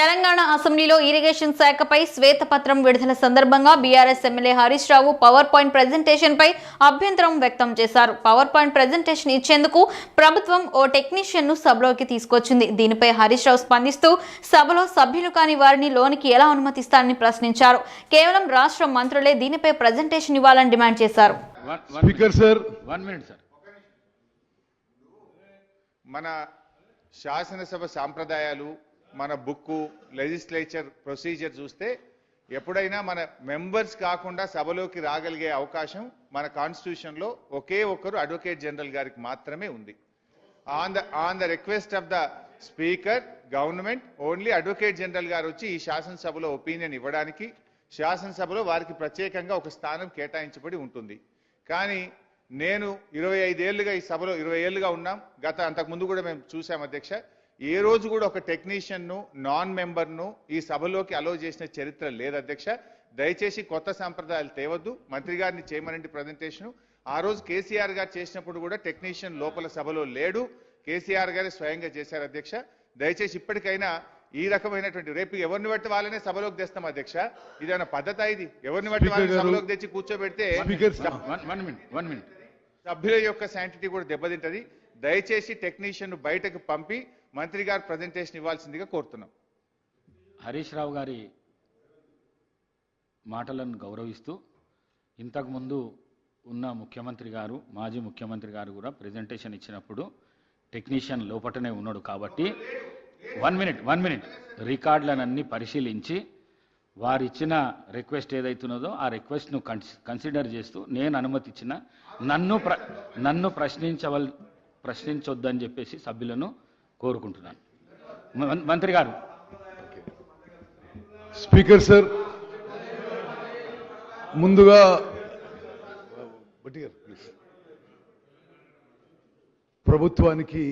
తెలంగాణ అసెంబ్లీలో ఇరిగేషన్ శాఖపై శ్వేతపత్రం విడుదల సందర్భంగా BRS MLA Harish Rao power point presentation పై అభ్యంతరం వ్యక్తం చేశారు. పవర్ పాయింట్ ప్రెజెంటేషన్ ఇచ్చేందుకు ప్రభుత్వం ఓ టెక్నీషియన్ను సభలోకి తీసుకొచ్చింది. దీనిపై హరీష్ రావు స్పందిస్తూ సభలో సభ్యులు కాని వారిని లోనికి ఎలా అనుమతిస్తారని ప్రశ్నించారు. కేవలం రాష్ట్ర మంత్రులే దీనిపై ప్రెజెంటేషన్ ఇవ్వాలని డిమాండ్ చేశారు. మన శాసనసభ సాంప్రదాయాలు మన బుక్కు లెజిస్లేచర్ ప్రొసీజర్ చూస్తే ఎప్పుడైనా మన మెంబర్స్ కాకుండా సభలోకి రాగలిగే అవకాశం మన కాన్స్టిట్యూషన్లో ఒకే ఒక్కరు అడ్వకేట్ జనరల్ గారికి మాత్రమే ఉంది. On the on the request of the speaker government only advocate general గారు వచ్చి ఈ శాసనసభలో ఒపీనియన్ ఇవ్వడానికి శాసనసభలో వారికి ప్రత్యేకంగా ఒక స్థానం కేటాయించబడి ఉంటుంది. కానీ నేను ఇరవై ఐదేళ్ళుగా ఈ సభలో ఇరవై ఏళ్ళుగా ఉన్నాం. గత అంతకుముందు కూడా మేము చూసాం అధ్యక్ష. ఏ రోజు కూడా ఒక టెక్నీషియన్ను నాన్ మెంబర్ను ఈ సభలోకి అలో చేసిన చరిత్ర లేదు అధ్యక్ష. దయచేసి కొత్త సాంప్రదాయాలు తేవద్దు. మంత్రి గారిని చేయమనండి ప్రజెంటేషన్. ఆ రోజు కేసీఆర్ గారు చేసినప్పుడు కూడా టెక్నీషియన్ లోపల సభలో లేడు. కేసీఆర్ గారే స్వయంగా చేశారు అధ్యక్ష. దయచేసి ఇప్పటికైనా ఈ రకమైనటువంటి రేపు ఎవరిని బట్టి వాళ్ళనే సభలోకి తెస్తాం అధ్యక్ష. ఇదేమైనా పద్ధత ఇది? ఎవరిని బట్టి వాళ్ళని. సభలోకి తెచ్చి కూర్చోబెడితే సభ్యుల యొక్క శాంటిటీ కూడా దెబ్బతింటది. దయచేసి టెక్నీషియన్ బయటకు పంపి మంత్రి గారు ప్రజెంటేషన్ ఇవ్వాల్సిందిగా కోరుతున్నాం. హరీష్ రావు గారి మాటలను గౌరవిస్తూ ఇంతకుముందు ఉన్న ముఖ్యమంత్రి గారు మాజీ ముఖ్యమంత్రి గారు కూడా ప్రెజెంటేషన్ ఇచ్చినప్పుడు టెక్నీషియన్ లోపటనే ఉన్నాడు కాబట్టి వన్ మినిట్ వన్ మినిట్ రికార్డులనన్నీ పరిశీలించి వారు ఇచ్చిన రిక్వెస్ట్ ఏదైతున్నదో ఆ రిక్వెస్ట్ను కన్సిడర్ చేస్తూ నేను అనుమతి ఇచ్చిన నన్ను ప్ర నన్ను ప్రశ్నించవల్ ప్రశ్నించొద్దని చెప్పేసి సభ్యులను కోరుకుంటున్నాను మంత్రి గారు స్పీకర్ సార్ ముందుగా. ప్రభుత్వానికి